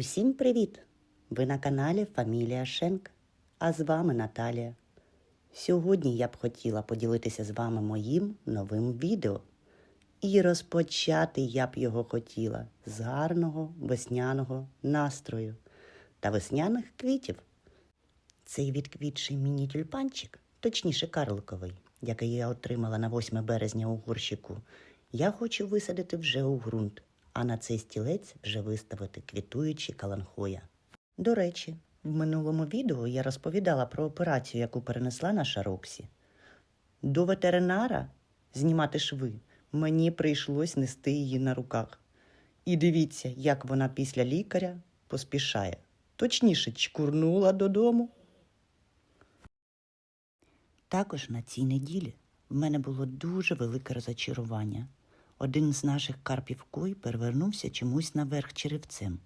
Усім привіт! Ви на каналі Фамілія Шенк, а з вами Наталія. Сьогодні я б хотіла поділитися з вами моїм новим відео. І розпочати я б його хотіла з гарного весняного настрою та весняних квітів. Цей відквітший міні-тюльпанчик, точніше карликовий, який я отримала на 8 березня у горщику, я хочу висадити вже у ґрунт, а на цей стілець вже виставити квітуючі каланхоя. До речі, в минулому відео я розповідала про операцію, яку перенесла наша Роксі. До ветеринара знімати шви мені прийшлось нести її на руках. І дивіться, як вона після лікаря поспішає. Точніше, чкурнула додому. Також на цій неділі в мене було дуже велике розочарування. Один з наших карпів кой перевернувся чомусь наверх черевцем,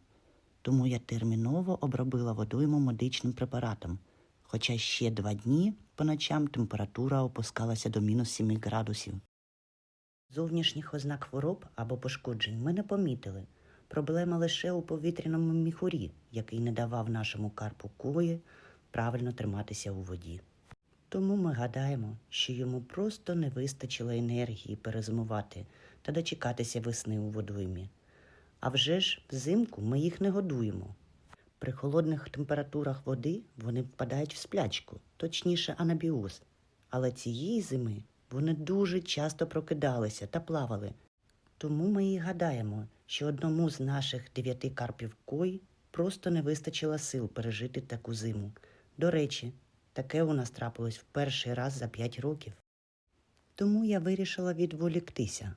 тому я терміново обробила водойму медичним препаратом, хоча ще два дні по ночам температура опускалася до мінус 7 градусів. Зовнішніх ознак хвороб або пошкоджень ми не помітили. Проблема лише у повітряному міхурі, який не давав нашому карпу кої правильно триматися у воді. Тому ми гадаємо, що йому просто не вистачило енергії перезимувати та дочекатися весни у водоймі. А вже ж взимку ми їх не годуємо. При холодних температурах води вони впадають в сплячку, точніше анабіоз. Але цієї зими вони дуже часто прокидалися та плавали. Тому ми і гадаємо, що одному з наших дев'яти карпів кой просто не вистачило сил пережити таку зиму. До речі, таке у нас трапилось в перший раз за п'ять років. Тому я вирішила відволіктися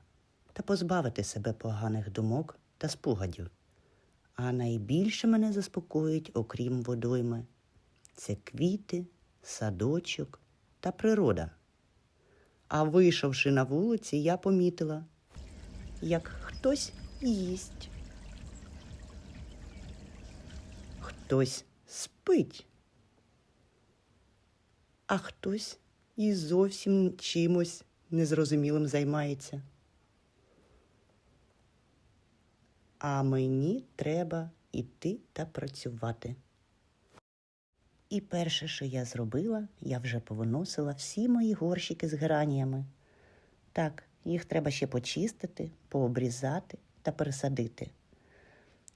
та позбавити себе поганих думок та спогадів. А найбільше мене заспокоїть, окрім водойми, це квіти, садочок та природа. А вийшовши на вулиці, я помітила, як хтось їсть. Хтось спить, а хтось і зовсім чимось незрозумілим займається. А мені треба іти та працювати. І перше, що я зробила, я вже повиносила всі мої горщики з гераніями. Так, їх треба ще почистити, пообрізати та пересадити.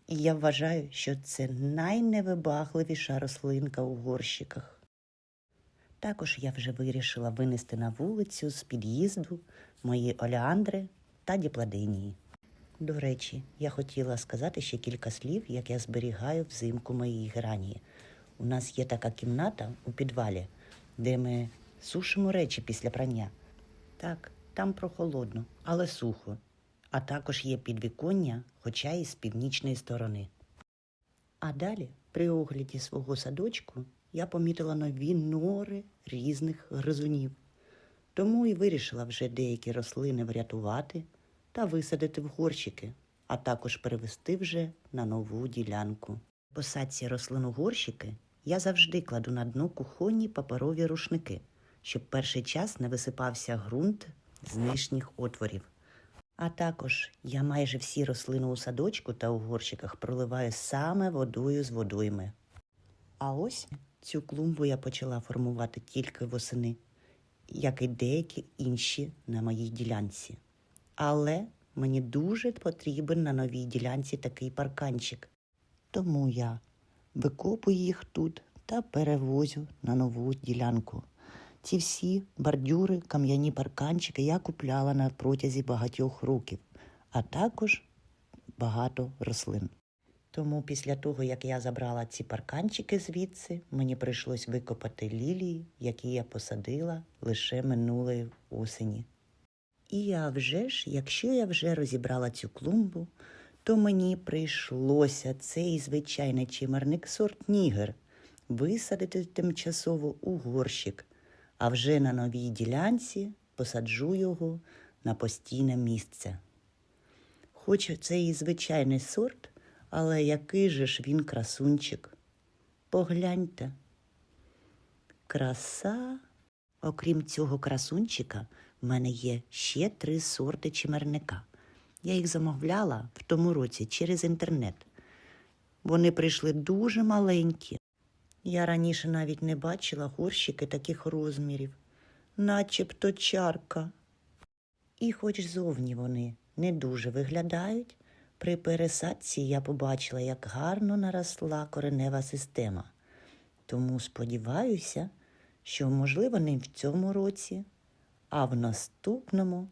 І я вважаю, що це найневибагливіша рослинка у горщиках. Також я вже вирішила винести на вулицю з під'їзду мої олеандри та діпладенії. До речі, я хотіла сказати ще кілька слів, як я зберігаю взимку мої геранії. У нас є така кімната у підвалі, де ми сушимо речі після прання. Так, там прохолодно, але сухо. А також є підвіконня, хоча і з північної сторони. А далі, при огляді свого садочку, я помітила нові нори різних гризунів. Тому і вирішила вже деякі рослини врятувати та висадити в горщики, а також перевести вже на нову ділянку. Посадці рослин горщики я завжди кладу на дно кухонні паперові рушники, щоб перший час не висипався ґрунт з нижніх отворів. А також я майже всі рослини у садочку та у горщиках проливаю саме водою з водойми. А ось цю клумбу я почала формувати тільки восени, як і деякі інші на моїй ділянці. Але мені дуже потрібен на новій ділянці такий парканчик. Тому я викопую їх тут та перевозю на нову ділянку. Ці всі бордюри, кам'яні парканчики я купляла на протязі багатьох років, а також багато рослин. Тому після того, як я забрала ці парканчики звідси, мені прийшлось викопати лілії, які я посадила лише минулої осені. І я вже ж, якщо я вже розібрала цю клумбу, то мені прийшлося цей звичайний чимерник сорт Нігер висадити тимчасово у горщик, а вже на новій ділянці посаджу його на постійне місце. Хоч це і звичайний сорт, але який же ж він красунчик. Погляньте. Краса. Окрім цього красунчика, в мене є ще три сорти чимерника. Я їх замовляла в тому році через інтернет. Вони прийшли дуже маленькі. Я раніше навіть не бачила горщики таких розмірів, начебто чарка. І хоч зовні вони не дуже виглядають, при пересадці я побачила, як гарно наросла коренева система. Тому сподіваюся, що, можливо, не в цьому році, а в наступному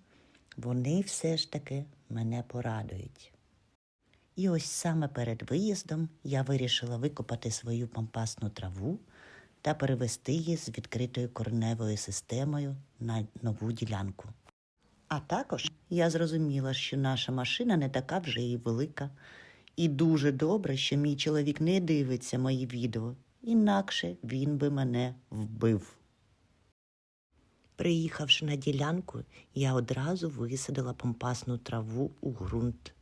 вони все ж таки мене порадують. І ось саме перед виїздом я вирішила викопати свою пампасну траву та перевести її з відкритою кореневою системою на нову ділянку. А також я зрозуміла, що наша машина не така вже і велика, і дуже добре, що мій чоловік не дивиться мої відео, інакше він би мене вбив. Приїхавши на ділянку, я одразу висадила пампасну траву у ґрунт.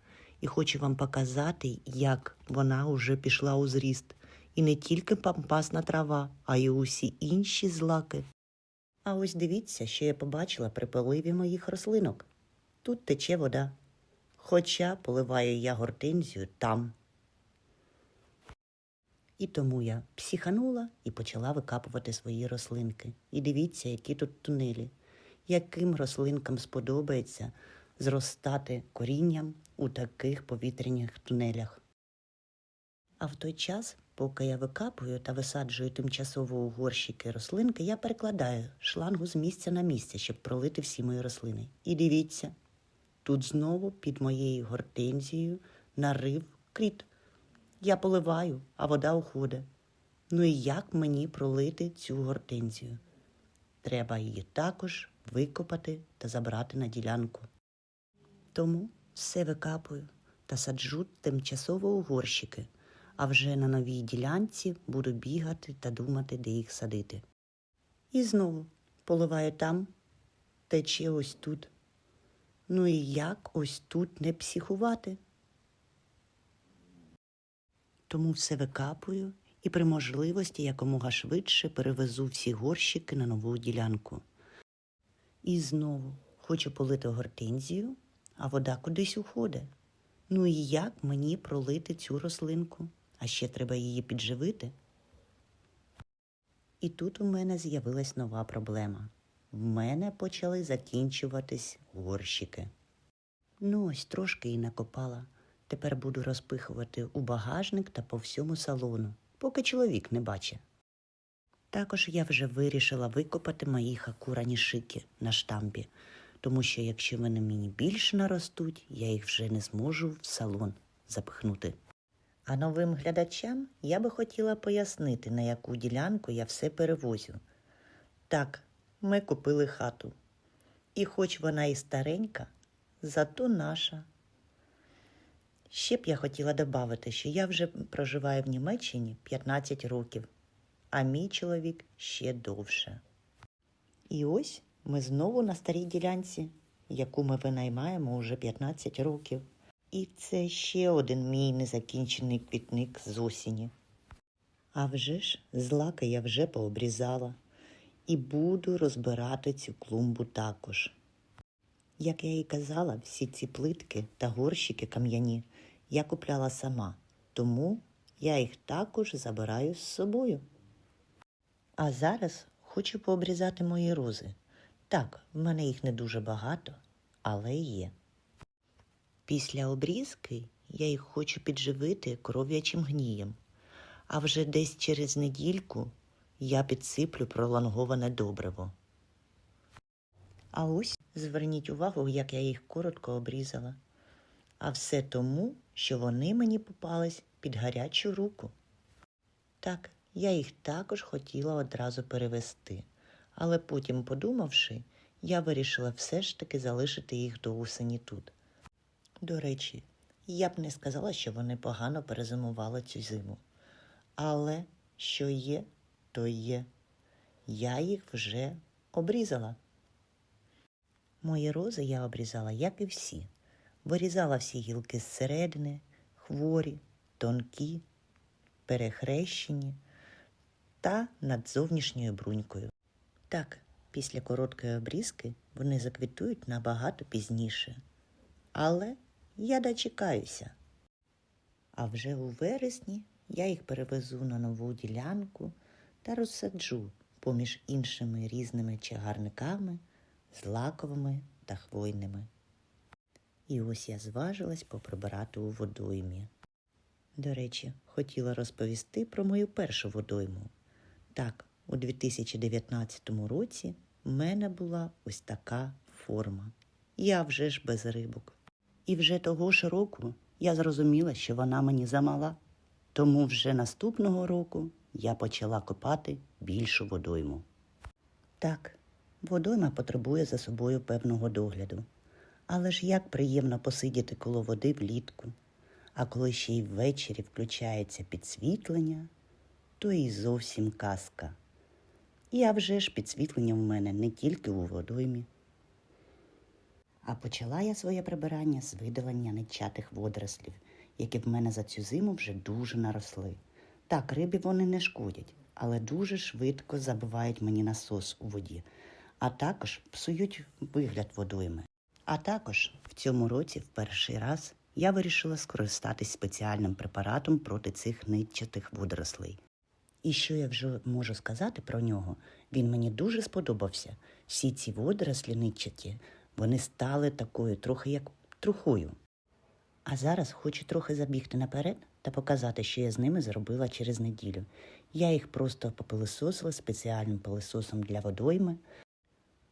І хочу вам показати, як вона уже пішла у зріст. І не тільки пампасна трава, а й усі інші злаки. А ось дивіться, що я побачила при поливі моїх рослинок. Тут тече вода. Хоча поливаю я гортензію там. І тому я психанула і почала викапувати свої рослинки. І дивіться, які тут тунелі, яким рослинкам сподобається зростати корінням у таких повітряних тунелях. А в той час, поки я викапую та висаджую тимчасово у горщики рослинки, я перекладаю шлангу з місця на місце, щоб пролити всі мої рослини. І дивіться, тут знову під моєю гортензією нарив кріт. Я поливаю, а вода уходить. Ну і як мені пролити цю гортензію? Треба її також викопати та забрати на ділянку. Тому все викапую та саджу тимчасово у горщики, а вже на новій ділянці буду бігати та думати, де їх садити. І знову поливаю там, тече ось тут. Ну і як ось тут не психувати? Тому все викапую і при можливості якомога швидше перевезу всі горщики на нову ділянку. І знову хочу полити гортензію, а вода кудись уходить. Ну і як мені пролити цю рослинку? А ще треба її підживити. І тут у мене з'явилась нова проблема. В мене почали закінчуватись горщики. Ну, ось трошки і накопала. Тепер буду розпихувати у багажник та по всьому салону, поки чоловік не бачить. Також я вже вирішила викопати мої хакурані шики на штампі, тому що якщо вони мені більше наростуть, я їх вже не зможу в салон запихнути. А новим глядачам я би хотіла пояснити, на яку ділянку я все перевозю. Так, ми купили хату. І хоч вона і старенька, зато наша. Ще б я хотіла додати, що я вже проживаю в Німеччині 15 років, а мій чоловік ще довше. І ось ми знову на старій ділянці, яку ми винаймаємо уже 15 років. І це ще один мій незакінчений квітник з осені. А вже ж злака я вже пообрізала і буду розбирати цю клумбу також. Як я і казала, всі ці плитки та горщики кам'яні я купляла сама, тому я їх також забираю з собою. А зараз хочу пообрізати мої рози. Так, в мене їх не дуже багато, але є. Після обрізки я їх хочу підживити коров'ячим гнієм, а вже десь через недільку я підсиплю пролонговане добриво. А ось зверніть увагу, як я їх коротко обрізала. А все тому, що вони мені попались під гарячу руку. Так, я їх також хотіла одразу перевести, але потім, подумавши, я вирішила все ж таки залишити їх до осені тут. До речі, я б не сказала, що вони погано перезимували цю зиму. Але що є, то є. Я їх вже обрізала. Мої рози я обрізала, як і всі. Вирізала всі гілки зсередини, хворі, тонкі, перехрещені та над зовнішньою брунькою. Так, після короткої обрізки вони заквітують набагато пізніше. Але я дочекаюся. А вже у вересні я їх перевезу на нову ділянку та розсаджу поміж іншими різними чагарниками, злаковими та хвойними. І ось я зважилась поприбирати у водоймі. До речі, хотіла розповісти про мою першу водойму. Так, у 2019 році в мене була ось така форма. Я вже ж без рибок. І вже того ж року я зрозуміла, що вона мені замала. Тому вже наступного року я почала копати більшу водойму. Так, водойма потребує за собою певного догляду. Але ж як приємно посидіти коло води влітку, а коли ще й ввечері включається підсвітлення, то і зовсім казка. І а вже ж підсвітлення в мене не тільки у водоймі. А почала я своє прибирання з видалення нечатих водорослів, які в мене за цю зиму вже дуже наросли. Так, рибі вони не шкодять, але дуже швидко забивають мені насос у воді, а також псують вигляд водойми. А також в цьому році, в перший раз, я вирішила скористатись спеціальним препаратом проти цих нитчатих водорослей. І що я вже можу сказати про нього? Він мені дуже сподобався. Всі ці водорослі нитчаті, вони стали такою трохи як трухою. А зараз хочу трохи забігти наперед та показати, що я з ними зробила через неділю. Я їх просто попилисосила спеціальним пилисосом для водойми.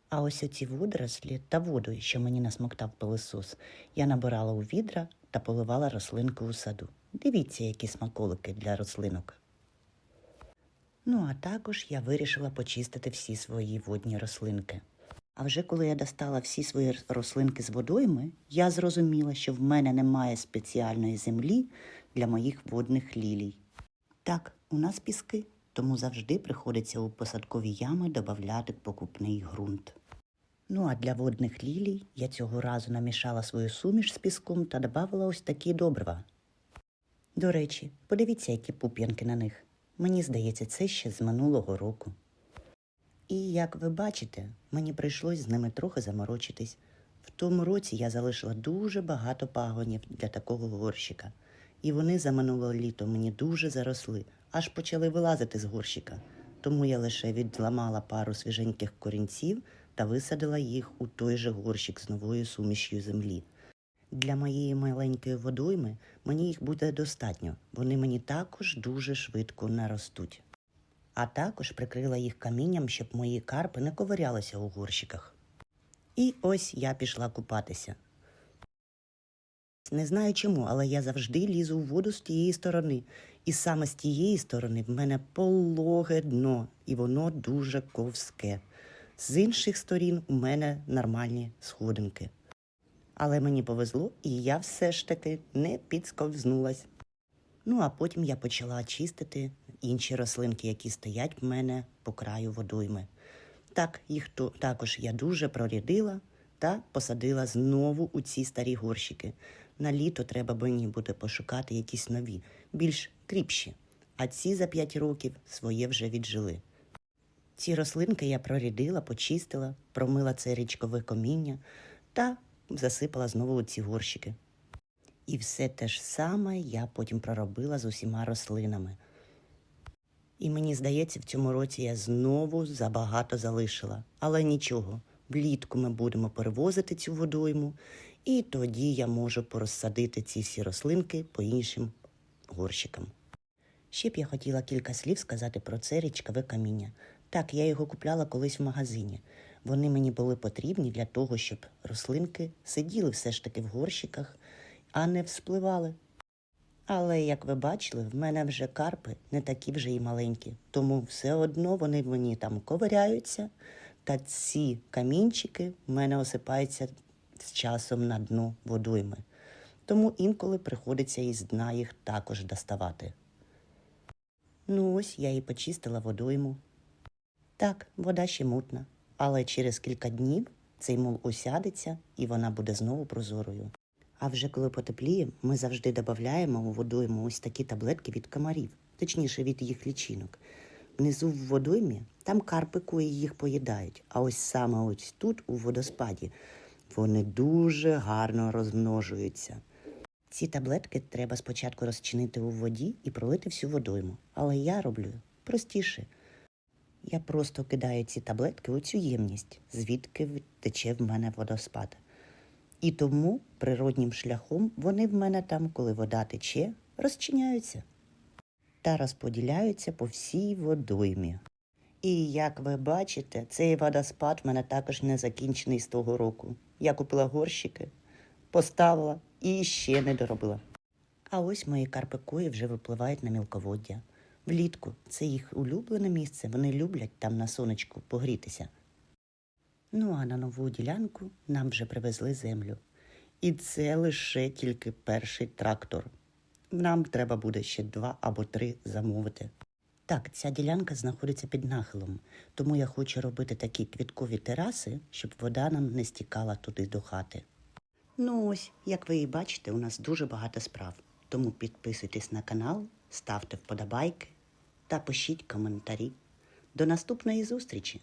А ось оці водорослі та воду, що мені насмоктав пилисос, я набирала у відра та поливала рослинки у саду. Дивіться, які смаколики для рослинок. Ну, а також я вирішила почистити всі свої водні рослинки. А вже коли я достала всі свої рослинки з водойми, я зрозуміла, що в мене немає спеціальної землі для моїх водних лілій. Так, у нас піски, тому завжди приходиться у посадкові ями додати покупний ґрунт. Ну а для водних лілій я цього разу намішала свою суміш з піском та додавала ось такі добрива. До речі, подивіться, які пуп'янки на них. Мені здається, це ще з минулого року. І як ви бачите, мені прийшлось з ними трохи заморочитись. В тому році я залишила дуже багато пагонів для такого горщика, і вони за минуле літо мені дуже заросли, аж почали вилазити з горщика. Тому я лише відламала пару свіженьких корінців та висадила їх у той же горщик з новою суміш'ю землі. Для моєї маленької водойми мені їх буде достатньо, вони мені також дуже швидко наростуть. А також прикрила їх камінням, щоб мої карпи не ковирялися у горщиках. І ось я пішла купатися. Не знаю чому, але я завжди лізу в воду з тієї сторони. І саме з тієї сторони в мене пологе дно, і воно дуже ковське. З інших сторін у мене нормальні сходинки. Але мені повезло, і я все ж таки не підсковзнулась. Ну, а потім я почала чистити інші рослинки, які стоять в мене по краю водойми. Так, їх також я дуже прорядила та посадила знову у ці старі горщики. На літо треба мені буде пошукати якісь нові, більш кріпші. А ці за п'ять років своє вже віджили. Ці рослинки я прорядила, почистила, промила це річкове коміння та засипала знову ці горщики. І все те ж саме я потім проробила з усіма рослинами. І мені здається, в цьому році я знову забагато залишила. Але нічого, влітку ми будемо перевозити цю водойму, і тоді я можу порозсадити ці всі рослинки по іншим горщикам. Ще б я хотіла кілька слів сказати про це річкове каміння. Так, я його купляла колись в магазині. Вони мені були потрібні для того, щоб рослинки сиділи все ж таки в горщиках, а не вспливали. Але, як ви бачили, в мене вже карпи не такі вже й маленькі, тому все одно вони мені там ковиряються, та ці камінчики в мене осипаються з часом на дно водойми. Тому інколи приходиться із дна їх також доставати. Ну ось я і почистила водойму. Так, вода ще мутна, але через кілька днів цей мул осядеться і вона буде знову прозорою. А вже коли потепліє, ми завжди додаємо у водойму ось такі таблетки від комарів, точніше від їх лічинок. Внизу в водоймі там карпи кої їх поїдають, а ось саме ось тут, у водоспаді, вони дуже гарно розмножуються. Ці таблетки треба спочатку розчинити у воді і пролити всю водойму. Але я роблю простіше. Я просто кидаю ці таблетки у цю ємність, звідки тече в мене водоспад. І тому природнім шляхом вони в мене там, коли вода тече, розчиняються та розподіляються по всій водоймі. І як ви бачите, цей водоспад в мене також не закінчений з того року. Я купила горщики, поставила і ще не доробила. А ось мої карпикої вже випливають на мілководдя. Влітку це їх улюблене місце, вони люблять там на сонечку погрітися. Ну а на нову ділянку нам вже привезли землю. І це лише тільки перший трактор. Нам треба буде ще два або три замовити. Так, ця ділянка знаходиться під нахилом, тому я хочу робити такі квіткові тераси, щоб вода нам не стікала туди до хати. Ну ось, як ви і бачите, у нас дуже багато справ. Тому підписуйтесь на канал, ставте вподобайки та пишіть коментарі. До наступної зустрічі!